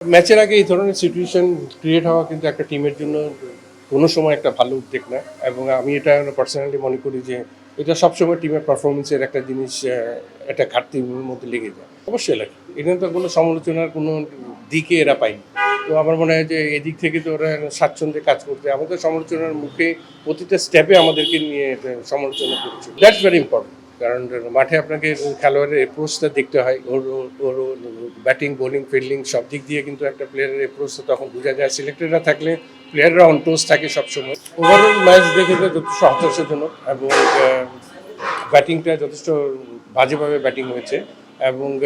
ম্যাচের আগে এই ধরনের সিচুয়েশন ক্রিয়েট হওয়া কিন্তু একটা টিমের জন্য কোনো সময় একটা ভালো উদ্যোগ না। এবং আমি এটা পার্সোনালি মনে করি যে এটা সবসময় টিমের পারফরমেন্সের একটা জিনিস একটা ঘাটতির মধ্যে লেগে যায়। অবশ্যই লাগে। এখানে তো কোনো সমালোচনার কোনো দিকে এরা পায়নি। তো আমার মনে হয় যে এদিক থেকে তো ওরা স্বাচ্ছন্দ্যে কাজ করতে আমাদের সমালোচনার মুখে প্রতিটা স্টেপে আমাদেরকে নিয়ে সমালোচনা করেছে। দ্যাটস ভেরি ইম্পর্টেন্ট কারণ মাঠে আপনাকে খেলোয়াড়ের অ্যাপ্রোচটা দেখতে হয়। ওর, ওর- ব্যাটিং বোলিং ফিল্ডিং সব দিক দিয়ে কিন্তু একটা প্লেয়ারের অ্যাপ্রোচটা তখন বোঝা যায়। সিলেক্টেডরা থাকলে প্লেয়াররা অন টোস থাকে সবসময়। ওভারঅল ম্যাচ দেখে যথেষ্ট হতাশাজনক এবং ব্যাটিংটা যথেষ্ট বাজেভাবে ব্যাটিং হয়েছে এবং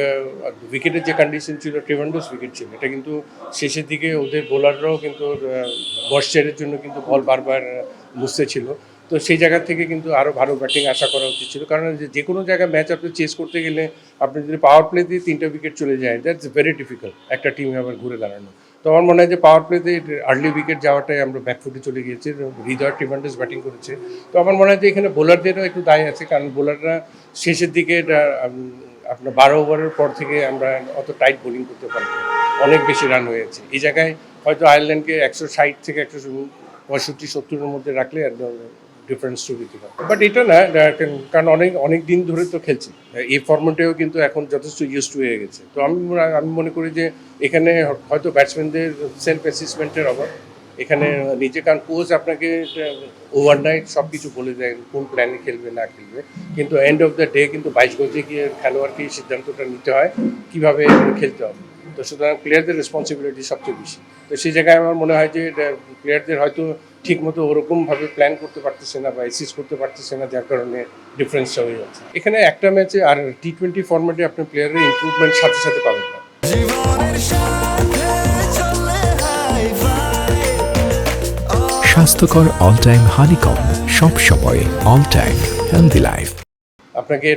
উইকেটের যে কন্ডিশন ছিল ট্রিভান্ডোস উইকেট ছিল। এটা কিন্তু শেষের দিকে ওদের বোলাররাও কিন্তু বর্ষের জন্য কিন্তু বল বারবার বুঝতে ছিল। তো সেই জায়গা থেকে কিন্তু আরও ভালো ব্যাটিং আশা করা উচিত ছিল। কারণ যে- কোনো জায়গায় ম্যাচ আপনি চেস করতে গেলে আপনি যদি পাওয়ার প্লে দিয়ে তিনটা উইকেট চলে যায় দ্যাটস ভেরি ডিফিকাল্ট একটা টিমে আবার ঘুরে দাঁড়ানো। তো আমার মনে হয় যে পাওয়ার প্লেতে আর্লি উইকেট যাওয়াটাই আমরা ব্যাকফুটে চলে গিয়েছি হৃদয় ট্রিভান্ডাস ব্যাটিং করেছে। তো আমার মনে হয় যে এখানে বোলারদেরও একটু দায় আছে, কারণ বোলাররা শেষের দিকে আপনার বারো ওভারের পর থেকে আমরা অত টাইট বোলিং করতে পারিনি অনেক বেশি রান হয়েছে। এই জায়গায় হয়তো আয়ারল্যান্ডকে একশো ষাট থেকে একশো পঁয়ষট্টি, সত্তরের মধ্যে রাখলে ডিফারেন্স টু দিতে পারে বাট এটা না কারণ অনেক অনেক দিন ধরে তো খেলছি। এই ফর্মেটেও কিন্তু এখন যথেষ্ট ইউজ হয়ে গেছে। তো আমি আমি মনে করি যে এখানে হয়তো ব্যাটসম্যানদের সেলফ অ্যাসেসমেন্টের অভাব। এখানে নিজে, কারণ কোচ আপনাকে ওভারনাইট সব কিছু বলে দেয়, কোন প্ল্যানে খেলবে, না খেলবে। কিন্তু এন্ড অফ দ্য ডে কিন্তু বাইশ গজে গিয়ে খেলোয়াড়কে সিদ্ধান্তটা নিতে হয়, কীভাবে খেলতে হবে। তো সুতরাং প্লেয়ারদের রেসপন্সিবিলিটি সবচেয়ে বেশি। তো সেই জায়গায় আমার মনে হয় যে প্লেয়ারদের হয়তো ঠিক মতো ওরকমভাবে প্ল্যান করতে পারতেছে না বা এসিস করতে পারতেছে না যার কারণে ডিফারেন্সটা হয়ে যাচ্ছে। এখানে একটা ম্যাচে আর টি টোয়েন্টি ফর্মেটে আপনার প্লেয়ারের ইম্প্রুভমেন্ট সাথে সাথে পাবেন না। স্বাস্থ্যকর অল টাইম হানিকম সব সময় অল টাইম হেলদি লাইফ আপনাকে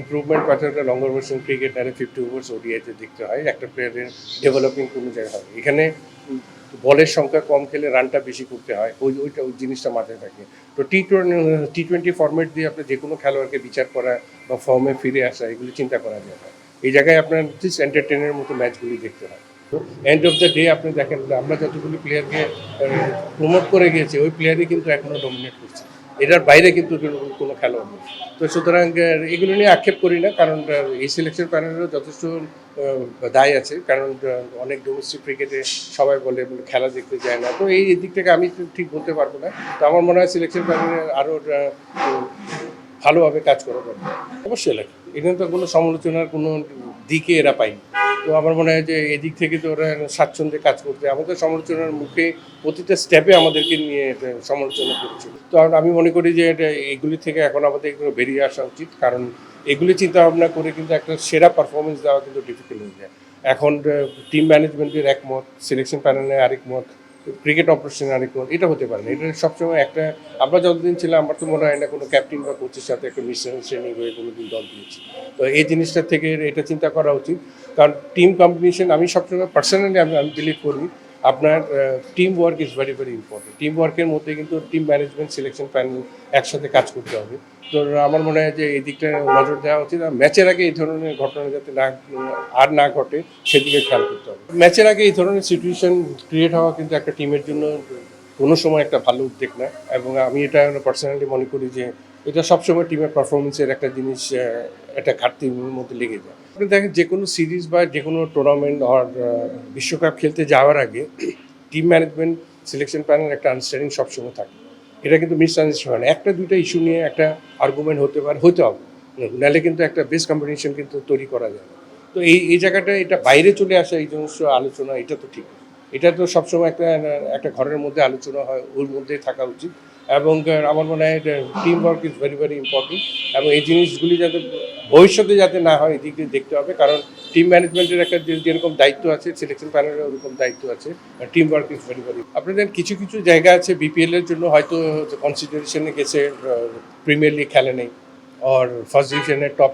ইমপ্রুভমেন্ট পাঠাতে লঙ্গর ভার্সন ক্রিকেট আরে ফিফটি ওভার্স ওডিআইতে দেখতে হয়। একটা প্লেয়ারের ডেভেলপিং কোনো জায়গায় হয় এখানে বলের সংখ্যা কম খেলে রানটা বেশি করতে হয়। ওই, ওইটা, ওই জিনিসটা মাথায় থাকে। তো T twenty T twenty format দিয়ে আপনি যে কোনো খেলোয়াড়কে বিচার করা বা ফর্মে ফিরে আসা, এগুলি চিন্তা করা যায় না। এই জায়গায় আপনার জাস্ট এন্টারটেনের মতো ম্যাচগুলি দেখতে হয়। এন্ড অফ দ্য ডে আপনি দেখেন, আমরা যতগুলি প্লেয়ারকে প্রমোট করে গিয়েছি, ওই প্লেয়ারই কিন্তু এখনও ডমিনেট করছে। এটার বাইরে কিন্তু কোনো- খেলোয়াড় নেই। তো সুতরাং এগুলো নিয়ে আক্ষেপ করি না, কারণ এই সিলেকশন প্যানেলেরও যথেষ্ট দায় আছে, কারণ অনেক ডোমেস্টিক ক্রিকেটে সবাই বলে খেলা দেখতে যায় না। তো এই দিক থেকে আমি ঠিক বলতে পারব না। তো আমার মনে হয় সিলেকশন প্যানেলে আরও ভালোভাবে কাজ করা দরকার। অবশ্যই লাগে এখানে তো কোনো সমালোচনার কোনো দিকে এরা পায়নি। তো আমার মনে হয় যে এদিক থেকে তো ওরা স্বাচ্ছন্দ্যে কাজ করছে। আমাদের সমালোচনার মুখে প্রতিটা স্টেপে আমাদেরকে নিয়ে সমালোচনা করেছিল তো আমি মনে করি যে এটা এগুলি থেকে এখন আমাদের বেরিয়ে আসা উচিত। কারণ এগুলি চিন্তাভাবনা করে কিন্তু একটা সেরা পারফরমেন্স দেওয়া কিন্তু ডিফিকাল্ট হয়ে যায়। এখন টিম ম্যানেজমেন্টের একমত সিলেকশন প্যানেলে আরেক মত ক্রিকেট অপারেশন আর মত এটা হতে পারে না। এটা সবসময় একটা, আমরা যতদিন ছিলাম, আমার তো মনে হয় না কোনো ক্যাপ্টেন বা কোচের সাথে একটা মিশন শ্রেণি হয়ে কোনো দিন দল দিয়েছি। তো এই জিনিসটা থেকে এটা চিন্তা করা উচিত। কারণ টিম কম্পিটিশন আমি সবসময় পার্সোনালি আমি আমি বিলিভ করি। আপনার team work is very very important team ওয়ার্কের মধ্যে কিন্তু টিম ম্যানেজমেন্ট সিলেকশন প্যানেল একসাথে কাজ করতে হবে। তো আমার মনে হয় যে এই দিকটা নজর দেওয়া উচিত। আর ম্যাচের আগে এই ধরনের ঘটনা যাতে না, আর না ঘটে, সেদিকে খেয়াল করতে হবে। ম্যাচের আগে এই ধরনের সিচুয়েশন ক্রিয়েট হওয়া কিন্তু একটা টিমের জন্য কোনো সময় একটা ভালো উদ্যোগ না। এবং আমি এটা পার্সোনালি মনে করি যে এটা সবসময় টিমের পারফরমেন্সের একটা জিনিস একটা ঘাটতির মধ্যে লেগে যায়। দেখেন, যে কোনো সিরিজ বা যে কোনো টুর্নামেন্ট আর বিশ্বকাপ খেলতে যাওয়ার আগে টিম ম্যানেজমেন্ট সিলেকশন প্যানেল একটা আন্ডারস্ট্যান্ডিং সবসময় থাকে। এটা কিন্তু মিসআন্ডারস্ট্যান্ডিং হয় না। একটা, দুইটা ইস্যু নিয়ে একটা আর্গুমেন্ট হতে পারে, হতে হবে। নাহলে কিন্তু একটা বেস্ট কম্বিনেশন কিন্তু তৈরি করা যায় তো এই এই জায়গাটা, এটা বাইরে চলে আসা, এই সমস্ত আলোচনা, এটা তো ঠিক এটা তো সবসময় একটা একটা ঘরের মধ্যে আলোচনা হয়, ওর মধ্যে থাকা উচিত। এবং আমার মনে হয় team work is very very important এবং এই জিনিসগুলি যাতে ভবিষ্যতে যাতে না হয়, এদিক দিয়ে দেখতে হবে। কারণ টিম ম্যানেজমেন্টের একটা যেরকম দায়িত্ব আছে সিলেকশন প্যানেলের ওরকম দায়িত্ব আছে team work is very very আপনাদের কিছু কিছু জায়গা আছে বিপিএল এর জন্য, হয়তো কনসিডারেশনে গেছে প্রিমিয়ার লিগ খেলে নেই আর ফার্স্ট ডিভিশনের টপ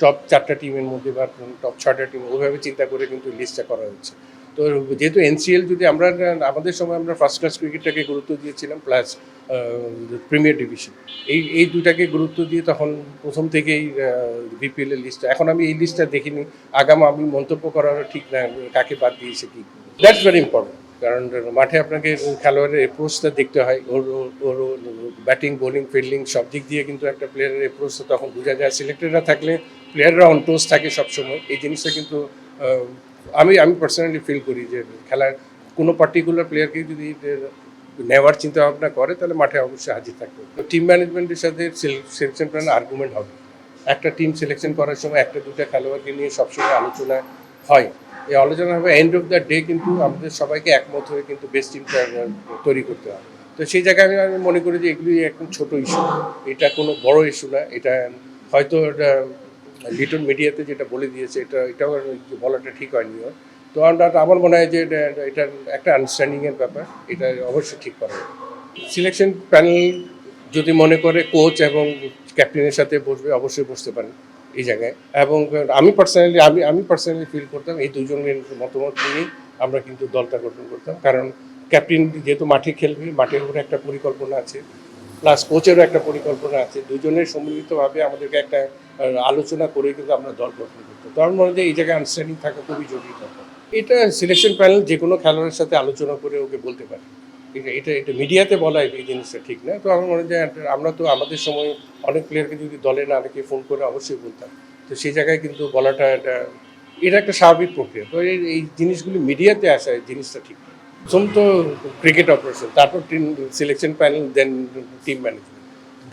টপ চারটা টিমের মধ্যে বা টপ ছটা টিম ওইভাবে চিন্তা করে কিন্তু লিস্টটা করা হচ্ছে। তো যেহেতু এনসিএল যদি আমরা, আমাদের সময় আমরা ফার্স্ট ক্লাস ক্রিকেটটাকে গুরুত্ব দিয়েছিলাম প্লাস প্রিমিয়ার ডিভিশন এই এই দুটাকে গুরুত্ব দিয়ে তখন প্রথম থেকেই বিপিএল এর লিস্টটা এখন আমি এই লিস্টটা দেখিনি। আগাম আমি মন্তব্য করারও ঠিক না, কাকে বাদ দিয়েছে কি? দ্যাটস ভেরি ইম্পর্টেন্ট কারণ মাঠে আপনাকে খেলোয়াড়ের অ্যাপ্রোচটা দেখতে হয়। ওর, ওর- ব্যাটিং বোলিং ফিল্ডিং সব দিক দিয়ে কিন্তু একটা প্লেয়ারের অ্যাপ্রোচটা তখন বোঝা যায়। সিলেক্টেডরা থাকলে প্লেয়াররা অন টোস থাকে সবসময়। এই জিনিসটা কিন্তু আমি আমি পার্সোনালি ফিল করি যে খেলার কোনো পার্টিকুলার প্লেয়ারকে যদি নেওয়ার চিন্তা ভাবনা করে, তাহলে মাঠে অবশ্যই হাজির থাকবে টিম ম্যানেজমেন্টের সাথে সিলেকশন প্ল্যান আর্গুমেন্ট হবে। একটা টিম সিলেকশন করার সময় একটা দুটা খেলোয়াড়কে নিয়ে সবসময় আলোচনা হয়। এই আলোচনা হবে এন্ড অফ দ্য ডে কিন্তু আমাদের সবাইকে একমত হয়ে কিন্তু বেস্ট টিমটা তৈরি করতে হবে। তো সেই জায়গায় আমি আমি মনে করি যে এগুলি একদম ছোট ইস্যু এটা কোনো বড় ইস্যু না, এটা হয়তো লিটল মিডিয়াতে যেটা বলে দিয়েছে, এটা, এটাও বলাটা ঠিক হয়নি ওর। তো আমরা, আমার মনে হয় যে এটা- একটা আন্ডারস্ট্যান্ডিংয়ের ব্যাপার, এটা অবশ্যই ঠিক করা সিলেকশন প্যানেল যদি মনে করে কোচ এবং ক্যাপ্টেনের সাথে বসবে, অবশ্যই বসতে পারেন এই জায়গায়। এবং আমি পার্সোনালি আমি আমি পার্সোনালি ফিল করতাম, এই দুজনের মতামত নিয়েই আমরা কিন্তু দলটা গঠন করতাম। কারণ ক্যাপ্টেন যেহেতু মাঠে খেলবে, মাঠের উপরে একটা পরিকল্পনা আছে। প্লাস কোচেরও একটা পরিকল্পনা আছে। দুজনের সম্মিলিতভাবে আমাদেরকে একটা আলোচনা করে কিন্তু আমরা দল গঠন করতাম তো আমার মনে এই জায়গায় আন্ডারস্ট্যান্ডিং থাকা খুবই জরুরি দরকার। এটা সিলেকশন প্যানেল যে কোনো খেলোয়াড়ের সাথে আলোচনা করে ওকে বলতে পারে। এটা এটা এটা মিডিয়াতে বলা এই জিনিসটা ঠিক না। তো আমার মনে হয় আমরা তো আমাদের সময় অনেক প্লেয়ারকে যদি দলে না রেখে ফোন করে অবশ্যই বলতাম। তো সেই জায়গায় কিন্তু বলাটা এটা এটা একটা স্বাভাবিক প্রক্রিয়া। তো এই জিনিসগুলি মিডিয়াতে আসা এই জিনিসটা ঠিক না। প্রথম তো ক্রিকেট অপারেশন তারপর team selection panel then team management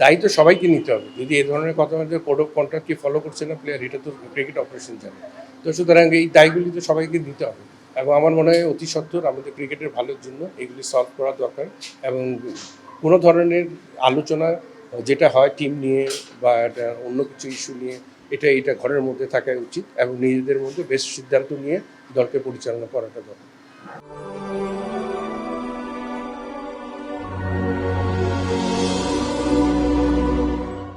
দায়িত্ব সবাইকে নিতে হবে। যদি এ ধরনের কথা বলতে কোড অফ কন্ট্রাক্ট কি ফলো করছে না প্লেয়ার এটা তো ক্রিকেট অপারেশন জানে। তো সুতরাং এই দায়গুলি তো সবাইকে দিতে হবে। এবং আমার মনে হয় অতি সত্বর আমাদের ক্রিকেটের ভালোর জন্য এগুলি সলভ করা দরকার। এবং কোনো ধরনের আলোচনা যেটা হয় টিম নিয়ে বা অন্য কিছু ইস্যু নিয়ে, এটা এটা ঘরের মধ্যে থাকা উচিত। এবং নিজেদের মধ্যে বেশ সিদ্ধান্ত নিয়ে দলকে পরিচালনা করাটা দরকার।